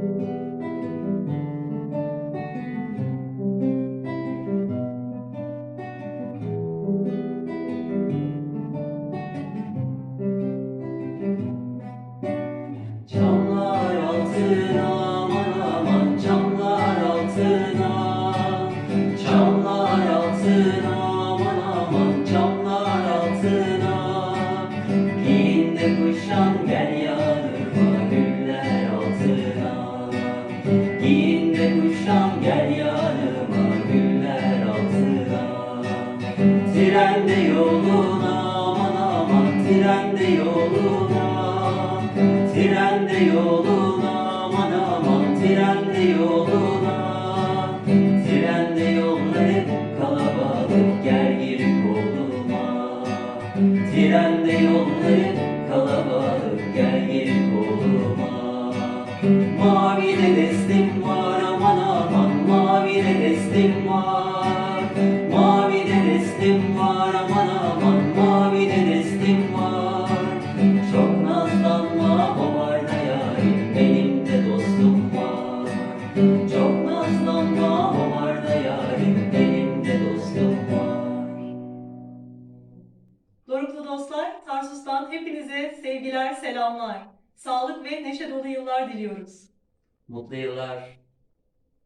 Música kuşan gel yanıma güller altına Trende yoluna aman aman trende yoluna. Trende yoluna aman aman trende yoluna. Trende yollar hep kalabalık gel gir koluma. Trende yollar hep kalabalık gel gir koluma. Mavi de destim var. Mavi de var aman aman mavi de var. Çok nazlanma o var da yarim benim de dostum var. Çok nazlanma o var da yarim benim de dostum var. Doruklu dostlar, Tarsus'tan hepinize sevgiler, selamlar. Sağlık ve neşe dolu yıllar diliyoruz. Mutlu yıllar